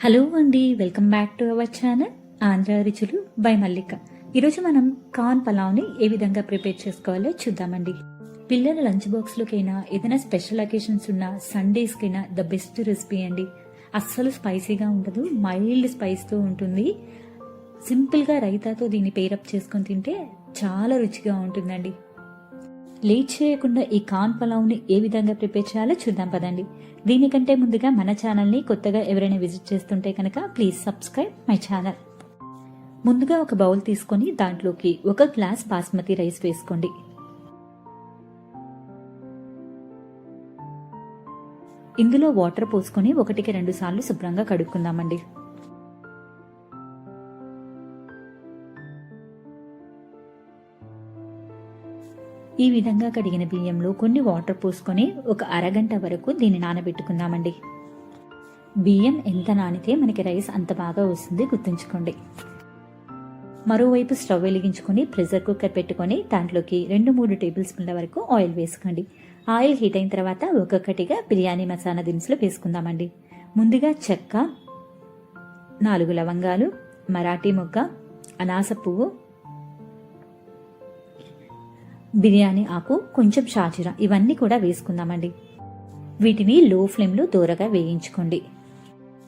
Hello అండి welcome back to our channel. Andhra రుచులు by మల్లిక. ఈరోజు మనం కార్న్ పలావ్ని ఏ విధంగా ప్రిపేర్ చేసుకోవాలో చూద్దామండి. పిల్లల లంచ్ బాక్స్లోకైనా ఏదైనా స్పెషల్ అకేషన్స్ ఉన్న సండేస్కైనా ద బెస్ట్ రెసిపీ అండి. అస్సలు స్పైసీగా ఉండదు మైల్డ్ స్పైస్తో ఉంటుంది. సింపుల్గా రైతాతో దీన్ని పేరప్ చేసుకొని తింటే చాలా రుచిగా ఉంటుందండి. లేట్ చేయకుండా ఈ కార్న్ పలావ్ని ఏ విధంగా ప్రిపేర్ చేయాలో చూద్దాం పదండి. దీనికంటే ముందుగా మన ఛానల్ని కొత్తగా ఎవరైనా విజిట్ చేస్తుంటే కనుక ప్లీజ్ సబ్స్క్రైబ్ మై ఛానల్. ముందుగా ఒక బౌల్ తీసుకొని దాంట్లోకి ఒక గ్లాస్ బాస్మతి రైస్ వేసుకోండి. ఇందులో వాటర్ పోసుకొని ఒకటికి రెండు సార్లు శుభ్రంగా కడుక్కుందామండి. ఈ విధంగా కడిగిన బియ్యంలో కొన్ని వాటర్ పోసుకొని ఒక అరగంట వరకు దీన్ని నానబెట్టుకుందామండి. బియ్యం ఎంత నానితే మనకి రైస్ అంత బాగా వస్తుంది గుర్తుంచుకోండి. మరోవైపు స్టవ్ వెలిగించుకొని ప్రెషర్ కుక్కర్ పెట్టుకొని దాంట్లోకి రెండు మూడు టేబుల్ స్పూన్ల వరకు ఆయిల్ వేసుకోండి. ఆయిల్ హీట్ అయిన తర్వాత ఒక్కొక్కటిగా బిర్యానీ మసాలా దినుసులు వేసుకుందామండి. ముందుగా చెక్క నాలుగు లవంగాలు మరాఠీ మొగ్గ అనాస పువ్వు బిర్యానీ ఆకు కొంచెం షాజీరా ఇవన్నీ కూడా వేసుకుందామండి. వీటిని లో ఫ్లేమ్లో దూరగా వేయించుకోండి.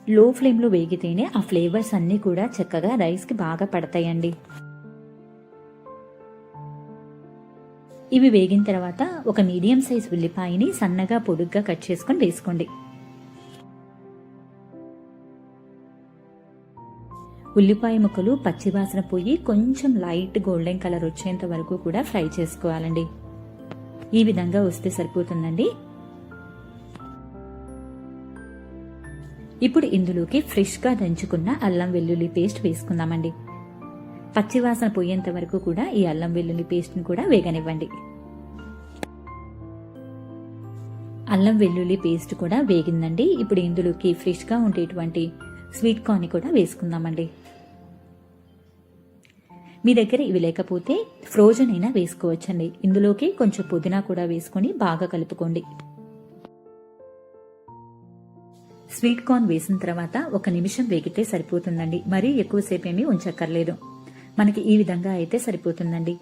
లో ఫ్లేమ్లో వేగితేనే ఆ ఫ్లేవర్స్ అన్నీ కూడా చక్కగా రైస్కి బాగా పడతాయండి. ఇవి వేగిన తర్వాత ఒక మీడియం సైజ్ ఉల్లిపాయని సన్నగా పొడుగ్గా కట్ చేసుకొని వేసుకోండి. ఉల్లిపాయ ముక్కలు పచ్చివాసన పోయి కొంచెం లైట్ గోల్డెన్ కలర్ వచ్చేంత వరకు కూడా ఫ్రై చేసుకోవాలండి. ఈ విధంగా వస్తే సరిపోతుందండి. ఇప్పుడు ఇందులోకి ఫ్రెష్గా దంచుకున్న అల్లం వెల్లుల్లి పేస్ట్ వేసుకుందామండి. పచ్చివాసన పోయేంత వరకు కూడా ఈ అల్లం వెల్లుల్లి పేస్ట్ని కూడా వేగనివ్వండి. అల్లం వెల్లుల్లి పేస్ట్ కూడా వేగిందండి. ఇప్పుడు ఇందులోకి ఫ్రెష్గా ఉండేటువంటి స్వీట్ కార్న్ కూడా వేసుకుందామండి. మీ దగ్గర ఇవి లేకపోతే ఫ్రోజన్ అయినా వేసుకోవచ్చండి. ఇందులోకి కొంచెం పుదీనా కూడా వేసుకొని బాగా కలుపుకోండి. స్వీట్ కార్న్ వేసిన తర్వాత ఒక నిమిషం వేగితే సరిపోతుందండి. మరీ ఎక్కువసేపు ఏమీ ఉంచక్కర్లేదు. మనకి ఈ విధంగా అయితే సరిపోతుందండి.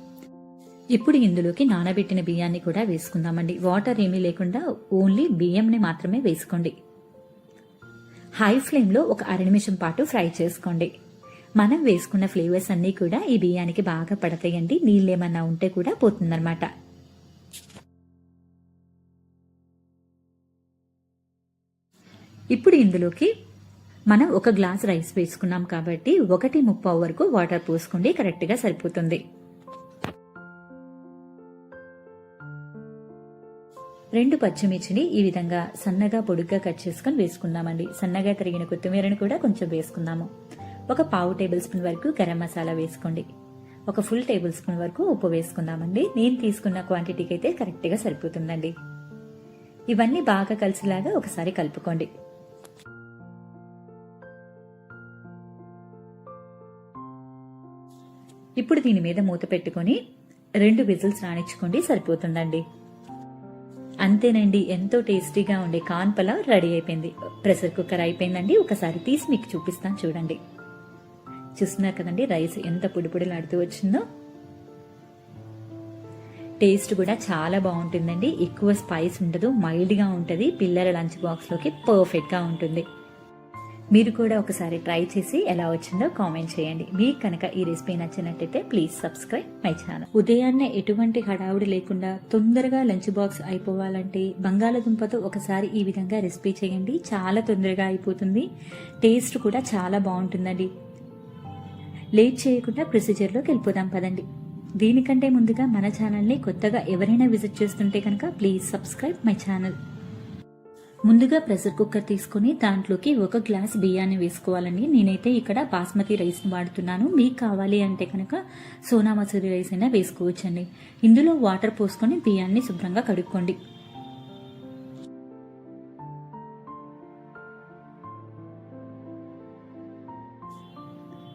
ఇప్పుడు ఇందులోకి నానబెట్టిన బియ్యాన్ని కూడా వేసుకుందామండి. వాటర్ ఏమీ లేకుండా ఓన్లీ బియ్యంని మాత్రమే వేసుకోండి. హై ఫ్లేమ్లో ఒక అర నిమిషం పాటు ఫ్రై చేసుకోండి. మనం వేసుకున్న ఫ్లేవర్స్ అన్నీ కూడా ఈ బియ్యానికి బాగా పడతాయండి. నీళ్ళు ఏమన్నా ఉంటే కూడా పోతుందన్నమాట. ఇప్పుడు ఇందులోకి మనం ఒక గ్లాస్ రైస్ వేసుకున్నాం కాబట్టి ఒకటి ముప్పావు వరకు వాటర్ పోసుకోండి కరెక్ట్గా సరిపోతుంది. రెండు పచ్చిమిర్చిని ఈ విధంగా సన్నగా పొడుగ్గా కట్ చేసుకొని వేసుకుందామండి. సన్నగా తరిగిన కొత్తిమీరని కూడా కొంచెం వేసుకుందాము. ఒక పావు టేబుల్ స్పూన్ వరకు గరం మసాలా వేసుకోండి. ఒక ఫుల్ టేబుల్ స్పూన్ వరకు ఉప్పు వేసుకుందామండి. నేను తీసుకున్న క్వాంటిటీకి అయితే కరెక్ట్గా సరిపోతుందండి. ఇవన్నీ బాగా కలిసిలాగా ఒకసారి కలుపుకోండి. ఇప్పుడు దీని మీద మూత పెట్టుకొని రెండు విజిల్స్ రాణించుకోండి సరిపోతుందండి. అంతేనండి ఎంతో టేస్టీగా ఉండే కాన్ పలావ్ రెడీ అయిపోయింది. ప్రెషర్ కుక్కర్ అయిపోయిందండి. ఒకసారి తీసి మీకు చూపిస్తాను చూడండి. చూస్తున్నారు కదండి రైస్ ఎంత పొడిపొడిలాడుతూ వచ్చిందో. టేస్ట్ కూడా చాలా బాగుంటుందండి. ఎక్కువ స్పైస్ ఉండదు మైల్డ్గా ఉంటుంది. పిల్లల లంచ్ బాక్స్లోకి పర్ఫెక్ట్గా ఉంటుంది. మీరు కూడా ఒకసారి ట్రై చేసి ఎలా వచ్చిందో కామెంట్ చేయండి. మీకు కనుక ఈ రెసిపీ నచ్చినట్టయితే ప్లీజ్ సబ్స్క్రైబ్ మై ఛానల్. ఉదయాన్నే ఎటువంటి హడావుడి లేకుండా తొందరగా లంచ్ బాక్స్ అయిపోవాలంటే బంగాళదుంపతో ఒకసారి ఈ విధంగా రెసిపీ చేయండి. చాలా తొందరగా అయిపోతుంది. టేస్ట్ కూడా చాలా బాగుంటుందండి. లేట్ చేయకుండా ప్రొసీజర్లోకి వెళ్ళిపోదాం పదండి. దీనికంటే ముందుగా మన ఛానల్ని కొత్తగా ఎవరైనా విజిట్ చేస్తుంటే కనుక ప్లీజ్ సబ్స్క్రైబ్ మై ఛానల్. ముందుగా ప్రెషర్ కుక్కర్ తీసుకుని దాంట్లోకి ఒక గ్లాస్ బియ్యాన్ని వేసుకోవాలండి. నేనైతే ఇక్కడ బాస్మతి రైస్ని వాడుతున్నాను. మీకు కావాలి అంటే కనుక సోనా మసూరి రైస్ అయినా వేసుకోవచ్చండి. ఇందులో వాటర్ పోసుకొని బియ్యాన్ని శుభ్రంగా కడుక్కోండి.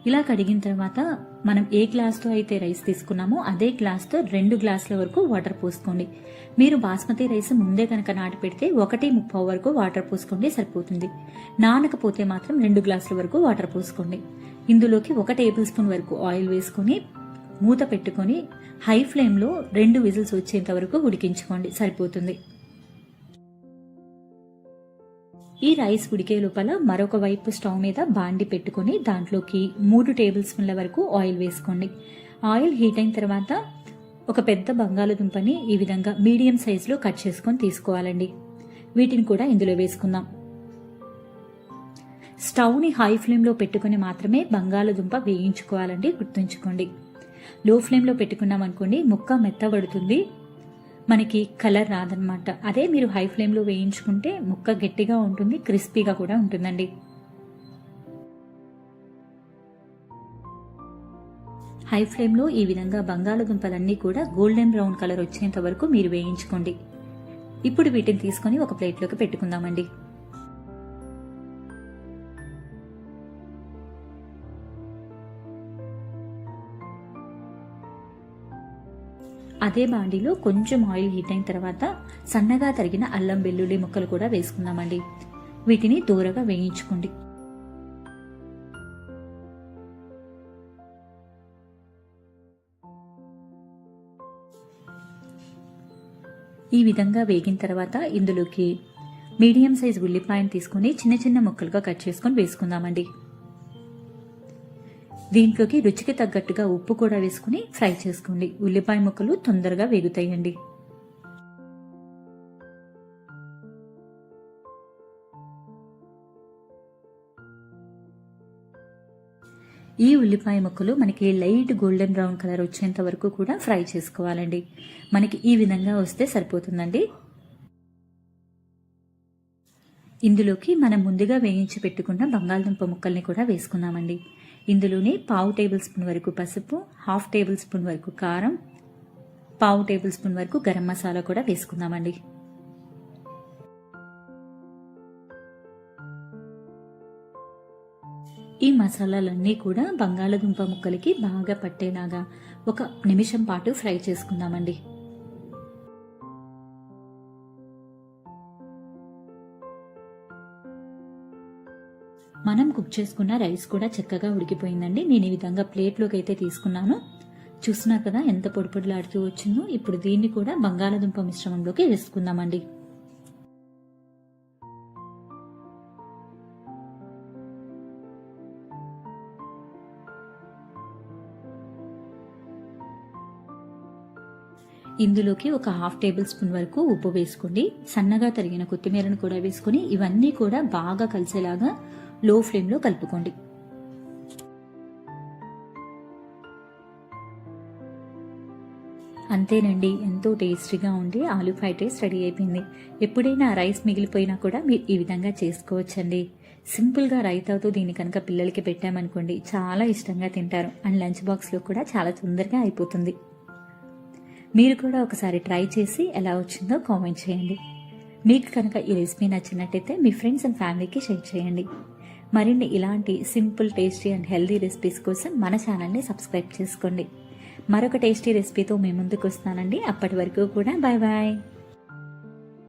ఇలా కడిగిన తర్వాత మనం ఏ గ్లాస్తో అయితే రైస్ తీసుకున్నామో అదే గ్లాస్తో రెండు గ్లాసుల వరకు వాటర్ పోసుకోండి. మీరు బాస్మతి రైస్ ముందే కనుక నాటి పెడితే ఒకటి ముప్పై వరకు వాటర్ పోసుకోండి సరిపోతుంది. నానకపోతే మాత్రం రెండు గ్లాసుల వరకు వాటర్ పోసుకోండి. ఇందులోకి ఒక టేబుల్ స్పూన్ వరకు ఆయిల్ వేసుకొని మూత పెట్టుకొని హై ఫ్లేమ్లో రెండు విజిల్స్ వచ్చేంత వరకు ఉడికించుకోండి సరిపోతుంది. ఈ రైస్ ఉడికే లోపల మరొక వైపు స్టవ్ మీద బాండి పెట్టుకొని దాంట్లోకి మూడు టేబుల్ స్పూన్ల వరకు ఆయిల్ వేసుకోండి. ఆయిల్ హీట్ అయిన తర్వాత ఒక పెద్ద బంగాళదుంపని ఈ విధంగా మీడియం సైజులో కట్ చేసుకొని తీసుకోవాలండి. వీటిని కూడా ఇందులో వేసుకుందాం. స్టవ్ని హై ఫ్లేమ్లో పెట్టుకుని మాత్రమే బంగాళదుంప వేయించుకోవాలండి గుర్తుంచుకోండి. లో ఫ్లేమ్లో పెట్టుకున్నాం అనుకోండి ముక్క మెత్తబడుతుంది మనకి కలర్ రాదనమాట అదే మీరు హై ఫ్లేమ్లో వేయించుకుంటే ముక్క గట్టిగా ఉంటుంది క్రిస్పీగా కూడా ఉంటుందండి. హై ఫ్లేమ్లో ఈ విధంగా బంగాళదుంపలన్నీ కూడా గోల్డెన్ బ్రౌన్ కలర్ వచ్చేంత వరకు మీరు వేయించుకోండి. ఇప్పుడు వీటిని తీసుకొని ఒక ప్లేట్లోకి పెట్టుకుందామండి. అదే బాండీలో కొంచెం ఆయిల్ హీట్ అయిన తర్వాత సన్నగా తరిగిన అల్లం వెల్లుల్లి ముక్కలు కూడా వేసుకుందామండి. వీటిని దూరగా వేయించుకోండి. ఈ విధంగా వేగిన తర్వాత ఇందులోకి మీడియం సైజ్ ఉల్లిపాయను తీసుకొని చిన్న చిన్న ముక్కలుగా కట్ చేసుకొని వేసుకుందామండి. దీంట్లోకి రుచికి తగ్గట్టుగా ఉప్పు కూడా వేసుకుని ఫ్రై చేసుకోండి. ఉల్లిపాయ ముక్కలు తొందరగా వేగుతాయండి. ఈ ఉల్లిపాయ ముక్కలు మనకి లైట్ గోల్డెన్ బ్రౌన్ కలర్ వచ్చేంత వరకు కూడా ఫ్రై చేసుకోవాలండి. మనకి ఈ విధంగా వస్తే సరిపోతుందండి. ఇందులోకి మనం ముందుగా వేయించి పెట్టుకున్న బంగాళదుంప ముక్కల్ని కూడా వేసుకుందామండి. ఇందులోనే పావు టేబుల్ స్పూన్ వరకు పసుపు హాఫ్ టేబుల్ స్పూన్ వరకు కారం పావు టేబుల్ స్పూన్ వరకు గరం మసాలా కూడా వేసుకుందామండి. ఈ మసాలాలన్నీ కూడా బంగాళదుంప ముక్కలకి బాగా పట్టేలాగా ఒక నిమిషం పాటు ఫ్రై చేసుకుందామండి. మనం కుక్ చేసుకున్న రైస్ కూడా చక్కగా ఉడికిపోయిందండి. నేను ఈ విధంగా ప్లేట్లోకి అయితే తీసుకున్నాను. చూస్తున్నారు కదా ఎంత పొడిపొడిలాడుతూ వచ్చిందో. ఇప్పుడు దీన్ని కూడా బంగాళాదుంప మిశ్రమంలోకి వేసుకుందామండి. ఇందులోకి ఒక హాఫ్ టేబుల్ స్పూన్ వరకు ఉప్పు వేసుకోండి. సన్నగా తరిగిన కొత్తిమీరను కూడా వేసుకుని ఇవన్నీ కూడా బాగా కలిసేలాగా లో ఫ్లేమ్లో కలుపుకోండి. అంతేనండి ఎంతో టేస్టీగా ఉండి ఆలు ఫ్రైడ్ రైస్ రెడీ అయిపోయింది. ఎప్పుడైనా రైస్ మిగిలిపోయినా కూడా మీరు ఈ విధంగా చేసుకోవచ్చండి. సింపుల్గా రైతాతో దీన్ని కనుక పిల్లలకి పెట్టామనుకోండి చాలా ఇష్టంగా తింటారు అండ్ లంచ్ బాక్స్లో కూడా చాలా తొందరగా అయిపోతుంది. మీరు కూడా ఒకసారి ట్రై చేసి ఎలా వచ్చిందో కామెంట్ చేయండి. మీకు కనుక ఈ రెసిపీ నచ్చినట్టయితే మీ ఫ్రెండ్స్ అండ్ ఫ్యామిలీకి షేర్ చేయండి. మరిన్ని ఇలాంటి simple tasty and healthy recipes కోసం మన ఛానల్ని సబ్స్క్రైబ్ చేసుకోండి. మరొక టేస్టీ రెసిపీతో మీ ముందుకు వస్తానండి. అప్పటి వరకు కూడా బాయ్ బాయ్